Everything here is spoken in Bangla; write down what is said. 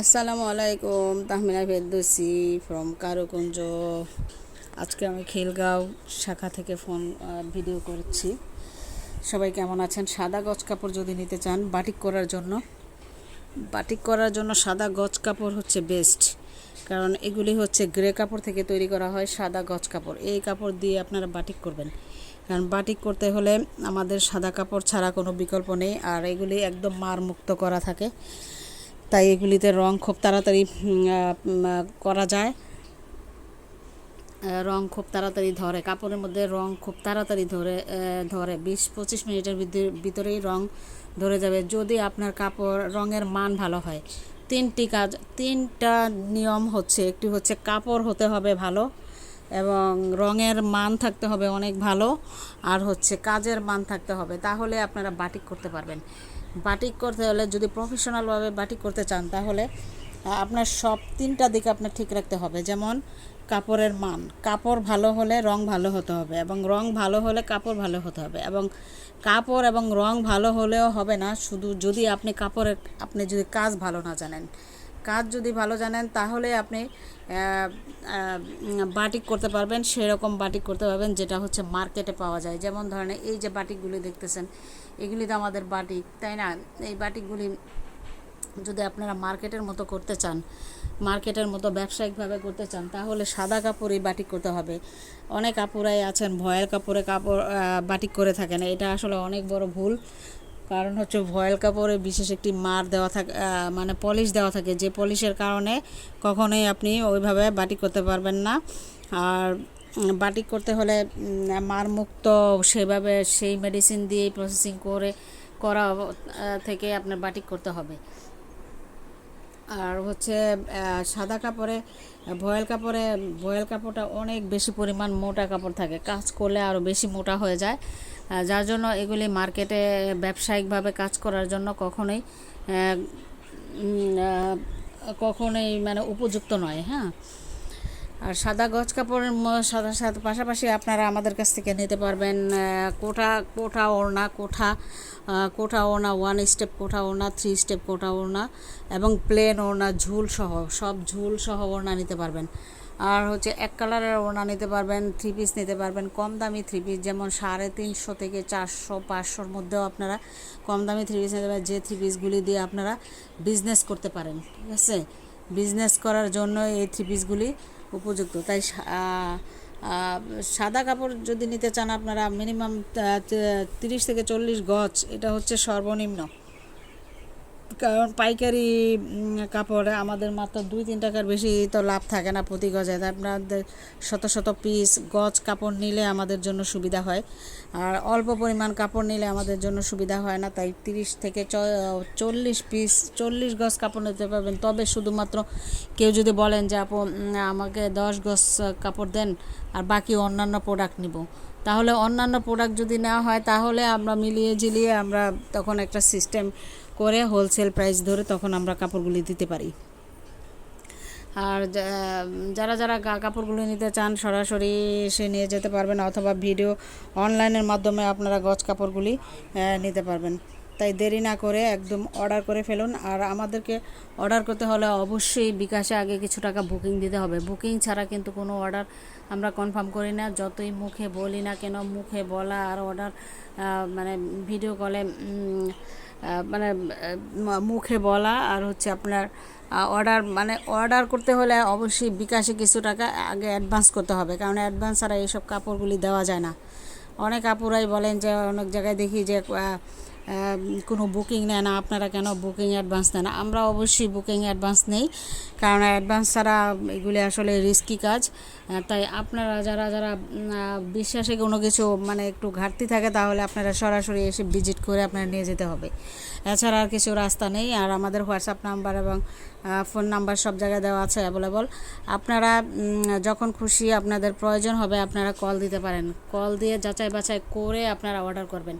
আসসালামু আলাইকুম, তাহমিনা ফেরদৌসি ফ্রম কারুকুঞ্জ। আজকে আমি খিলগাঁও শাখা থেকে ফোন ভিডিও করছি। সবাই কেমন আছেন? সাদা গজ কাপড় যদি নিতে চান বাটিক করার জন্য। বাটিক করার জন্য সাদা গজ কাপড় হচ্ছে বেস্ট কারণ এগুলি হচ্ছে গ্রে কাপড় থেকে তৈরি করা হয়, সাদা গজ কাপড়। এই কাপড় দিয়ে আপনারা বাটিক করবেন। কারণ বাটিক করতে হলে আমাদের সাদা কাপড় ছাড়া কোনো বিকল্প নেই, আর এগুলি একদম মার মুক্ত করা থাকে। তাই এগুলিতে রং খুব তাড়াতাড়ি করা যায়। রং খুব তাড়াতাড়ি ধরে, কাপড়ের মধ্যে রং খুব তাড়াতাড়ি ধরে ধরে। বিশ পঁচিশ মিনিটের ভিতরেই রং ধরে যাবে। যদি আপনার কাপড়, রঙের মান ভালো হয়, তিনটি কাজ, তিনটা নিয়ম হচ্ছে, একটি হচ্ছে কাপড় হতে হবে ভালো এবং রঙের মান থাকতে হবে অনেক ভালো, আর হচ্ছে কাজের মান থাকতে হবে। তাহলে আপনারা বাটিক করতে পারবেন। বাটিক করতে হলে যদি প্রফেশনালভাবে বাটিক করতে চান, তাহলে আপনার সব তিনটা দিক আপনার ঠিক রাখতে হবে। যেমন, কাপড়ের মান। কাপড় ভালো হলে রং ভালো হতে হবে এবং রং ভালো হলে কাপড় ভালো হতে হবে এবং কাপড় এবং রং ভালো হলেও হবে না। শুধু যদি আপনি কাপড়ের, আপনি যদি কাজ ভালো না জানেন কাজ যদি ভালো জানেন, তাহলে আপনি বাটিক করতে পারবেন, সেরকম বাটিক করতে পারবেন, যেটা হচ্ছে মার্কেটে পাওয়া যায়। যেমন ধরেন, এই যে বাটিকগুলি দেখতেছেন, এগুলি তো আমাদের বাটিক, তাই না? এই বাটিকগুলি যদি আপনারা মার্কেটের মতো করতে চান, মার্কেটের মতো ব্যবসায়িকভাবে করতে চান, তাহলে সাদা কাপড়ই বাটিক করতে হবে। অনেক কাপড়াই আছেন ভয়ের কাপড়ে কাপড় বাটিক করে থাকেন। এটা আসলে অনেক বড় ভুল। কারণ হচ্ছে ভয়েল কাপড়ে বিশেষ একটি মার দেওয়া থাকে মানে পলিশ দেওয়া থাকে। যে পলিশের কারণে কখনোই আপনি ওইভাবে বাটি করতে পারবেন না। আর বাটি বাটিক করতে হলে মারমুক্ত মার মুক্ত সেভাবে সেই মেডিসিন দিয়েই প্রসেসিং করে, করা থেকে আপনার বাটিক করতে হবে। আর হচ্ছে সাদা কাপড়ে, ভয়েল কাপড়ে, ভয়েল কাপড়টা অনেক বেশি পরিমাণ মোটা কাপড় থাকে। কাজ করলে আরও বেশি মোটা হয়ে যায়। যার জন্য এগুলি মার্কেটে ব্যবসায়িকভাবে কাজ করার জন্য কখনোই কখনোই মানে উপযুক্ত নয় হ্যাঁ? আর সাদা গজ কাপড়ের সাদা সাথে পাশাপাশি আপনারা আমাদের কাছ থেকে নিতে পারবেন কোঠা কোঠা ওড়না, কোঠা কোঠা ওড়না ওয়ান স্টেপ কোঠা ওড়না থ্রি স্টেপ কোঠা ওড়না এবং প্লেন ওড়না, ঝুল সহ, সব ঝুল সহ ওড়না নিতে পারবেন। আর হচ্ছে এক কালারের ওড়না নিতে পারবেন থ্রি পিস নিতে পারবেন, কম দামি থ্রি পিস যেমন সাড়ে তিনশো থেকে চারশো, পাঁচশোর মধ্যেও আপনারা কম দামি থ্রি পিস নিতে পারেন, যে থ্রি পিসগুলি দিয়ে আপনারা বিজনেস করতে পারেন, ঠিক আছে? বিজনেস করার জন্য এই থ্রি পিসগুলি উপযুক্ত। তাই সাদা কাপড় যদি নিতে চান আপনারা মিনিমাম তিরিশ থেকে চল্লিশ গজ, এটা হচ্ছে সর্বনিম্ন। কারণ পাইকারি কাপড়ে আমাদের মাত্র দুই, তিন টাকার বেশি তো লাভ থাকে না প্রতি গজে আপনাদের শত শত পিস গজ কাপড় নিলে আমাদের জন্য সুবিধা হয়। আর অল্প পরিমাণ কাপড় নিলে আমাদের জন্য সুবিধা হয় না, তাই তিরিশ থেকে চল্লিশ পিস চল্লিশ গজ কাপড় নিতে পারবেন। তবে শুধুমাত্র কেউ যদি বলেন যে, আপু আমাকে দশ গজ কাপড় দেন, আর বাকি অন্যান্য প্রোডাক্ট নিব। তাহলে অন্যান্য প্রোডাক্ট যদি নেওয়া হয়, তাহলে আমরা মিলিয়ে ঝিলিয়ে আমরা তখন একটা সিস্টেম করে হোলসেল প্রাইস ধরে তখন আমরা কাপড়গুলি দিতে পারি। আর যারা যারা কাপড়গুলো নিতে চান, সরাসরি এসে নিয়ে যেতে পারবেন অথবা ভিডিও অনলাইনের মাধ্যমে আপনারা গজ কাপড়গুলি নিতে পারবেন। তাই দেরি না করে একদম অর্ডার করে ফেলুন। আর আমাদেরকে অর্ডার করতে হলে অবশ্যই বিকাশে আগে কিছু টাকা বুকিং দিতে হবে। বুকিং ছাড়া কিন্তু কোনো অর্ডার আমরা কনফার্ম করি না। যতই মুখে বলি না কেন, মুখে বলা আর অর্ডার মানে ভিডিও কলে মানে মুখে বলা আর হচ্ছে আপনার অর্ডার মানে অর্ডার করতে হলে অবশ্যই বিকাশে কিছু টাকা আগে অ্যাডভান্স করতে হবে। কারণ অ্যাডভান্স ছাড়া এইসব কাপড়গুলি দেওয়া যায় না। অনেক আপুরাই বলেন যে, অনেক জায়গায় দেখি যে কোনো বুকিং নেয় না, আপনারা কেন বুকিং অ্যাডভান্স নেন না? আমরা অবশ্যই বুকিং অ্যাডভান্স নেই, কারণ অ্যাডভান্স ছাড়া এগুলি আসলে রিস্কি কাজ। তাই আপনারা যারা যারা বিশ্বাসে কোনো কিছু মানে একটু ঘাটতি থাকে, তাহলে আপনারা সরাসরি এসে ভিজিট করে আপনারা নিয়ে যেতে হবে। এছাড়া আর কিছু রাস্তা নেই, আর আমাদের হোয়াটসঅ্যাপ নাম্বার এবং ফোন নাম্বার সব জায়গায় দেওয়া আছে অ্যাভেলেবল আপনারা যখন খুশি আপনাদের প্রয়োজন হবে, আপনারা কল দিতে পারেন। কল দিয়ে যাচাই বাছাই করে আপনারা অর্ডার করবেন।